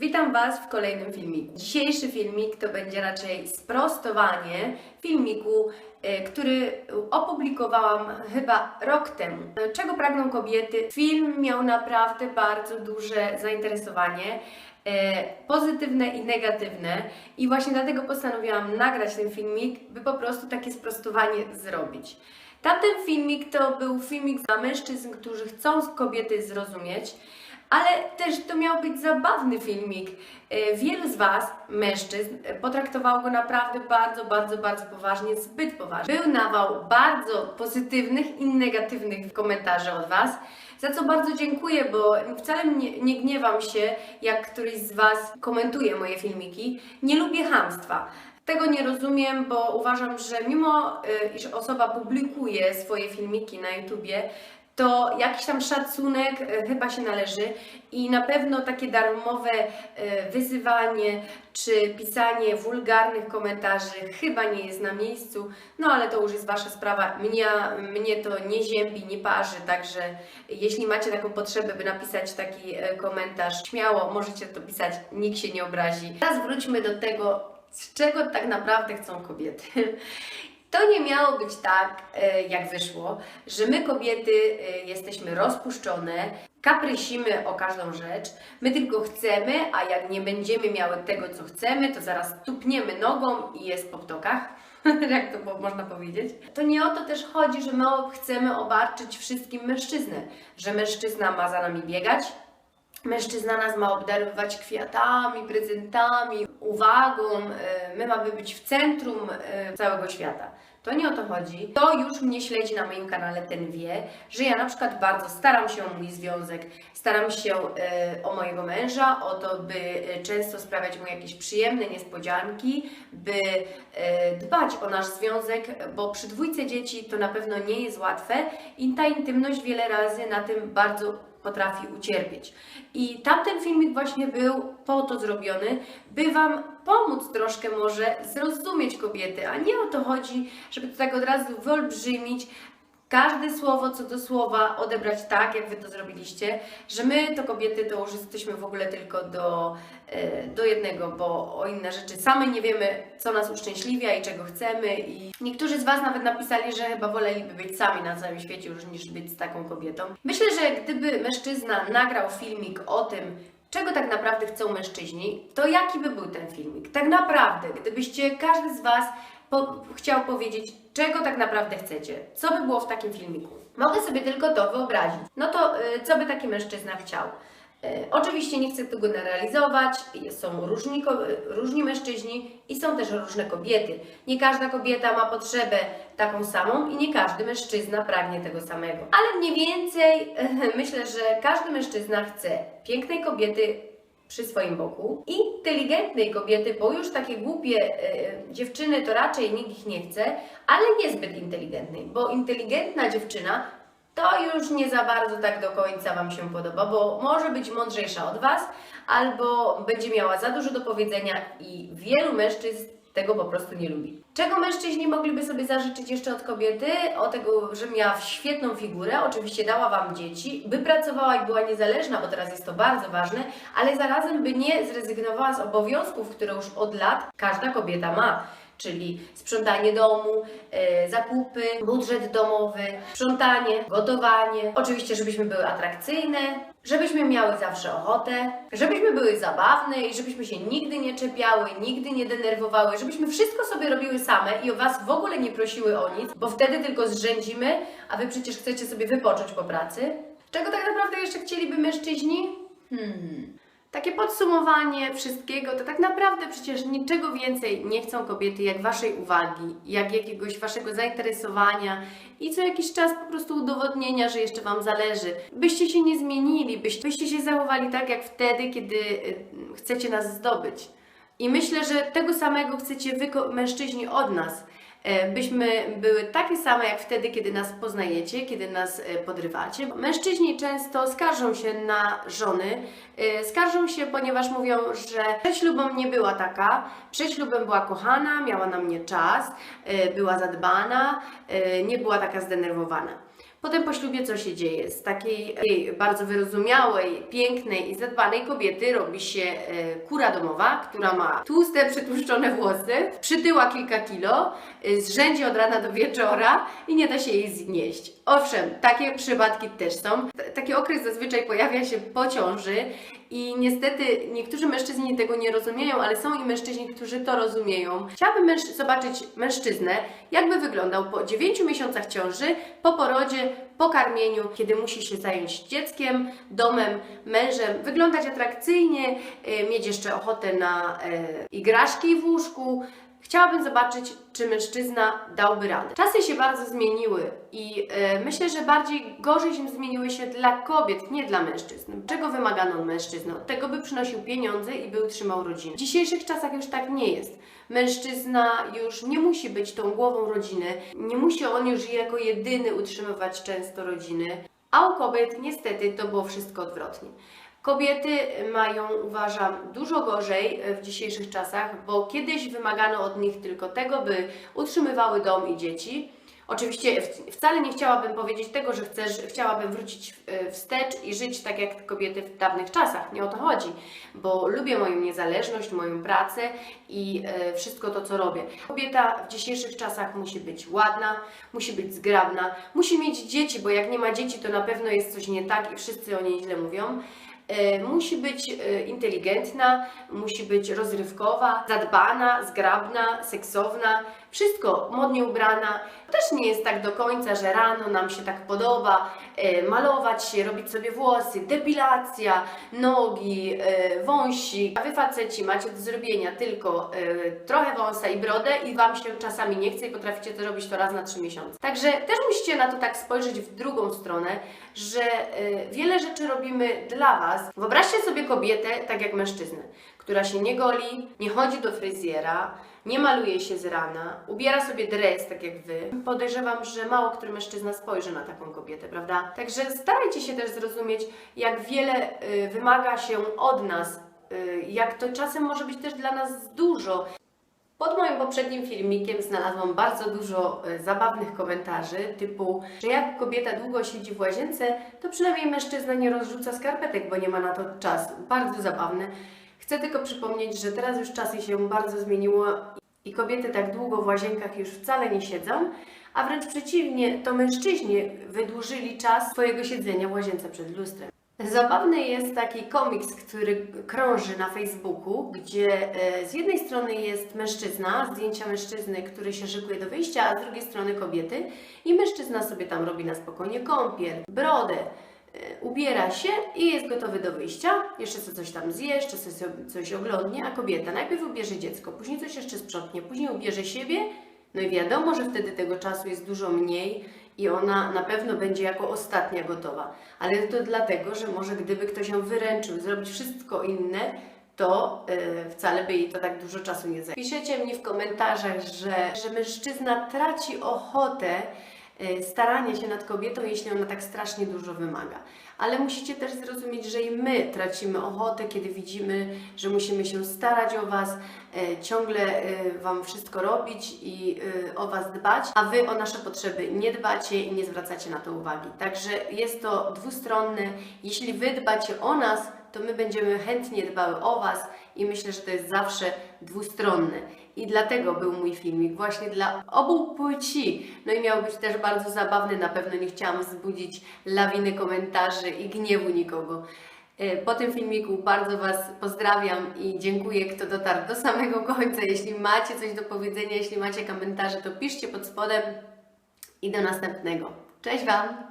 Witam Was w kolejnym filmiku. Dzisiejszy filmik to będzie raczej sprostowanie filmiku, e, który opublikowałam chyba rok temu. Czego pragną kobiety? Film miał naprawdę bardzo duże zainteresowanie. e, Pozytywne i negatywne, i właśnie dlatego postanowiłam nagrać ten filmik, by po prostu takie sprostowanie zrobić. Tamten filmik to był filmik dla mężczyzn, którzy chcą kobiety zrozumieć, ale też to miał być zabawny filmik. E, Wielu z Was, mężczyzn, e, potraktowało go naprawdę bardzo, bardzo, bardzo poważnie, zbyt poważnie. Był nawał bardzo pozytywnych i negatywnych komentarzy od Was, za co bardzo dziękuję, bo wcale nie, nie gniewam się, jak któryś z Was komentuje moje filmiki. Nie lubię hamstwa. Tego nie rozumiem, bo uważam, że mimo y, iż osoba publikuje swoje filmiki na YouTubie, to jakiś tam szacunek y, chyba się należy i na pewno takie darmowe y, wyzywanie czy pisanie wulgarnych komentarzy chyba nie jest na miejscu, no ale to już jest Wasza sprawa. Mnie, mnie to nie ziębi, nie parzy, także jeśli macie taką potrzebę, by napisać taki y, komentarz, śmiało możecie to pisać, nikt się nie obrazi. Teraz wróćmy do tego, z czego tak naprawdę chcą kobiety. To nie miało być tak, e, jak wyszło, że my kobiety e, jesteśmy rozpuszczone, kaprysimy o każdą rzecz, my tylko chcemy, a jak nie będziemy miały tego, co chcemy, to zaraz tupniemy nogą i jest po ptokach. jak to można powiedzieć? To nie o to też chodzi, że my chcemy obarczyć wszystkim mężczyznę, że mężczyzna ma za nami biegać, Mężczyzna nas ma obdarowywać kwiatami, prezentami, uwagą. e, My mamy być w centrum e, całego świata. To nie o to chodzi. To już mnie śledzi na moim kanale, ten wie, że ja na przykład bardzo staram się o mój związek, staram się e, o mojego męża, o to, by często sprawiać mu jakieś przyjemne niespodzianki, by dbać o nasz związek, bo przy dwójce dzieci to na pewno nie jest łatwe i ta intymność wiele razy na tym bardzo potrafi ucierpieć. I tamten filmik właśnie był po to zrobiony, by Wam pomóc troszkę może zrozumieć kobiety, a nie o to chodzi, żeby to tak od razu wyolbrzymić, każde słowo co do słowa odebrać tak, jak Wy to zrobiliście, że my to kobiety to już jesteśmy w ogóle tylko do, e, do jednego, bo o inne rzeczy same nie wiemy, co nas uszczęśliwia i czego chcemy i niektórzy z Was nawet napisali, że chyba woleliby być sami na całym świecie już niż być z taką kobietą. Myślę, że gdyby mężczyzna nagrał filmik o tym, czego tak naprawdę chcą mężczyźni, to jaki by był ten filmik? Tak naprawdę, gdybyście każdy z Was po, chciał powiedzieć, czego tak naprawdę chcecie, co by było w takim filmiku. Mogę sobie tylko to wyobrazić. No to y, co by taki mężczyzna chciał? Y, Oczywiście nie chcę tego generalizować, są różni, ko- różni mężczyźni i są też różne kobiety. Nie każda kobieta ma potrzebę taką samą i nie każdy mężczyzna pragnie tego samego. Ale mniej więcej myślę, że każdy mężczyzna chce pięknej kobiety przy swoim boku, inteligentnej kobiety, bo już takie głupie e, dziewczyny to raczej nikt ich nie chce, ale niezbyt inteligentnej, bo inteligentna dziewczyna to już nie za bardzo tak do końca Wam się podoba, bo może być mądrzejsza od Was, albo będzie miała za dużo do powiedzenia i wielu mężczyzn tego po prostu nie lubi. Czego mężczyźni mogliby sobie zażyczyć jeszcze od kobiety? O tego, że miała świetną figurę, oczywiście dała Wam dzieci, by pracowała i była niezależna, bo teraz jest to bardzo ważne, ale zarazem by nie zrezygnowała z obowiązków, które już od lat każda kobieta ma. Czyli sprzątanie domu, e, zakupy, budżet domowy, sprzątanie, gotowanie. Oczywiście, żebyśmy były atrakcyjne, żebyśmy miały zawsze ochotę, żebyśmy były zabawne i żebyśmy się nigdy nie czepiały, nigdy nie denerwowały, żebyśmy wszystko sobie robiły same i o Was w ogóle nie prosiły o nic, bo wtedy tylko zrzędzimy, a Wy przecież chcecie sobie wypocząć po pracy. Czego tak naprawdę jeszcze chcieliby mężczyźni? Hmm. Takie podsumowanie wszystkiego, to tak naprawdę przecież niczego więcej nie chcą kobiety jak Waszej uwagi, jak jakiegoś Waszego zainteresowania i co jakiś czas po prostu udowodnienia, że jeszcze Wam zależy. Byście się nie zmienili, byście, się zachowali tak jak wtedy, kiedy y, chcecie nas zdobyć. I myślę, że tego samego chcecie Wy, mężczyźni, od nas. E, Byśmy były takie same jak wtedy, kiedy nas poznajecie, kiedy nas e, podrywacie. Mężczyźni często skarżą się na żony. e, Skarżą się, ponieważ mówią, że przed ślubem nie była taka, przed ślubem była kochana, miała na mnie czas, była zadbana, nie była taka zdenerwowana. Potem po ślubie co się dzieje? Z takiej bardzo wyrozumiałej, pięknej i zadbanej kobiety robi się kura domowa, która ma tłuste, przytłuszczone włosy, przytyła kilka kilo, zrzędzi od rana do wieczora i nie da się jej znieść. Owszem, takie przypadki też są. T- Taki okres zazwyczaj pojawia się po ciąży i niestety niektórzy mężczyźni tego nie rozumieją, ale są i mężczyźni, którzy to rozumieją. Chciałabym męż- zobaczyć mężczyznę, jakby wyglądał po 9 miesiącach ciąży, po porodzie, po karmieniu, kiedy musi się zająć dzieckiem, domem, mężem, wyglądać atrakcyjnie, y, mieć jeszcze ochotę na y, igraszki w łóżku. Chciałabym zobaczyć, czy mężczyzna dałby radę. Czasy się bardzo zmieniły i e, myślę, że bardziej gorzej się zmieniły się dla kobiet, nie dla mężczyzn. Czego wymagano od mężczyzny? Od tego, by przynosił pieniądze i by utrzymał rodzinę. W dzisiejszych czasach już tak nie jest. Mężczyzna już nie musi być tą głową rodziny, nie musi on już jako jedyny utrzymywać często rodziny, a u kobiet niestety to było wszystko odwrotnie. Kobiety mają, uważam, dużo gorzej w dzisiejszych czasach, bo kiedyś wymagano od nich tylko tego, by utrzymywały dom i dzieci. Oczywiście wcale nie chciałabym powiedzieć tego, że chcę, że chciałabym wrócić e, wstecz i żyć tak jak kobiety w dawnych czasach. Nie o to chodzi, bo lubię moją niezależność, moją pracę i e, wszystko to, co robię. Kobieta w dzisiejszych czasach musi być ładna, musi być zgrabna, musi mieć dzieci, bo jak nie ma dzieci, to na pewno jest coś nie tak i wszyscy o niej źle mówią. E, Musi być e, inteligentna, musi być rozrywkowa, zadbana, zgrabna, seksowna, wszystko modnie ubrana. Też nie jest tak do końca, że rano nam się tak podoba e, malować się, robić sobie włosy, depilacja, nogi, e, wąsik. A wy faceci macie do zrobienia tylko e, trochę wąsa i brodę i wam się czasami nie chce i potraficie to robić to raz na trzy miesiące. Także też musicie na to tak spojrzeć w drugą stronę, że e, wiele rzeczy robimy dla was. Wyobraźcie sobie kobietę tak jak mężczyznę, która się nie goli, nie chodzi do fryzjera, nie maluje się z rana, ubiera sobie dres tak jak wy. Podejrzewam, że mało który mężczyzna spojrzy na taką kobietę, prawda? Także starajcie się też zrozumieć, jak wiele y, wymaga się od nas, y, jak to czasem może być też dla nas dużo. Pod moim poprzednim filmikiem znalazłam bardzo dużo e, zabawnych komentarzy, typu, że jak kobieta długo siedzi w łazience, to przynajmniej mężczyzna nie rozrzuca skarpetek, bo nie ma na to czasu. Bardzo zabawne. Chcę tylko przypomnieć, że teraz już czasy się bardzo zmieniło i kobiety tak długo w łazienkach już wcale nie siedzą, a wręcz przeciwnie, to mężczyźni wydłużyli czas swojego siedzenia w łazience przed lustrem. Zabawny jest taki komiks, który krąży na Facebooku, gdzie e, z jednej strony jest mężczyzna, zdjęcia mężczyzny, który się szykuje do wyjścia, a z drugiej strony kobiety i mężczyzna sobie tam robi na spokojnie kąpiel, brodę, ubiera się i jest gotowy do wyjścia, jeszcze coś tam zje, jeszcze coś oglądnie, a kobieta najpierw ubierze dziecko, później coś jeszcze sprzątnie, później ubierze siebie, no i wiadomo, że wtedy tego czasu jest dużo mniej i ona na pewno będzie jako ostatnia gotowa. Ale to dlatego, że może gdyby ktoś ją wyręczył, zrobić wszystko inne, to e, wcale by jej to tak dużo czasu nie zajęło. Piszecie mi w komentarzach, że, że mężczyzna traci ochotę e, starania się nad kobietą, jeśli ona tak strasznie dużo wymaga. Ale musicie też zrozumieć, że i my tracimy ochotę, kiedy widzimy, że musimy się starać o Was, e, ciągle e, Wam wszystko robić i o Was dbać, a Wy o nasze potrzeby nie dbacie i nie zwracacie na to uwagi. Także jest to dwustronne. Jeśli Wy dbacie o nas, to my będziemy chętnie dbały o Was i myślę, że to jest zawsze dwustronne. I dlatego był mój filmik właśnie dla obu płci. No i miał być też bardzo zabawny, na pewno nie chciałam wzbudzić lawiny komentarzy i gniewu nikogo. E, Po tym filmiku bardzo Was pozdrawiam i dziękuję, kto dotarł do samego końca. Jeśli macie coś do powiedzenia, jeśli macie komentarze, to piszcie pod spodem i do następnego. Cześć Wam!